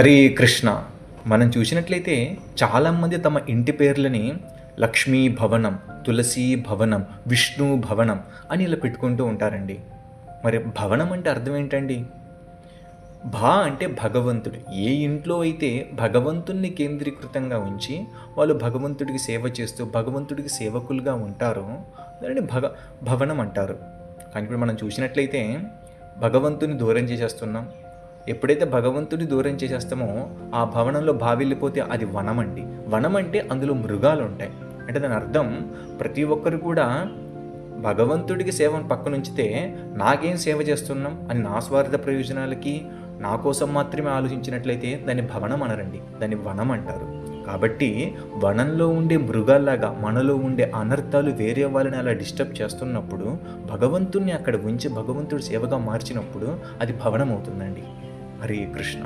హరే కృష్ణ. మనం చూసినట్లయితే చాలామంది తమ ఇంటి పేర్లని లక్ష్మీ భవనం తులసి భవనం విష్ణు భవనం అని ఇలా పెట్టుకుంటూ ఉంటారండి. మరి భవనం అంటే అర్థం ఏంటండి? భా అంటే భగవంతుడు. ఏ ఇంట్లో అయితే భగవంతుణ్ణి కేంద్రీకృతంగా ఉంచి వాళ్ళు భగవంతుడికి సేవ చేస్తూ భగవంతుడికి సేవకులుగా ఉంటారో దానిని భగ భవనం అంటారు. కానీ ఇప్పుడు మనం చూసినట్లయితే భగవంతుని దూరం చేసేస్తున్నాం. ఎప్పుడైతే భగవంతుని దూరం చేసేస్తామో ఆ భవనంలో బావిల్లిపోతే అది వనం అండి వనం అంటే అందులో మృగాలు ఉంటాయి అంటే దాని అర్థం ప్రతి ఒక్కరు కూడా భగవంతుడికి సేవను పక్కన ఉంచితే నాకేం సేవ చేస్తున్నాం అని నా స్వార్థ ప్రయోజనాలకి నా కోసం మాత్రమే ఆలోచించినట్లయితే దాన్ని భవనం అనరండి. దాన్ని వనం అంటారు. కాబట్టి వనంలో ఉండే మృగాల్లాగా మనలో ఉండే అనర్థాలు వేరే వాళ్ళని అలా డిస్టర్బ్ చేస్తున్నప్పుడు భగవంతుణ్ణి అక్కడ ఉంచి భగవంతుడి సేవగా మార్చినప్పుడు అది భవనం అవుతుందండి హరే కృష్ణ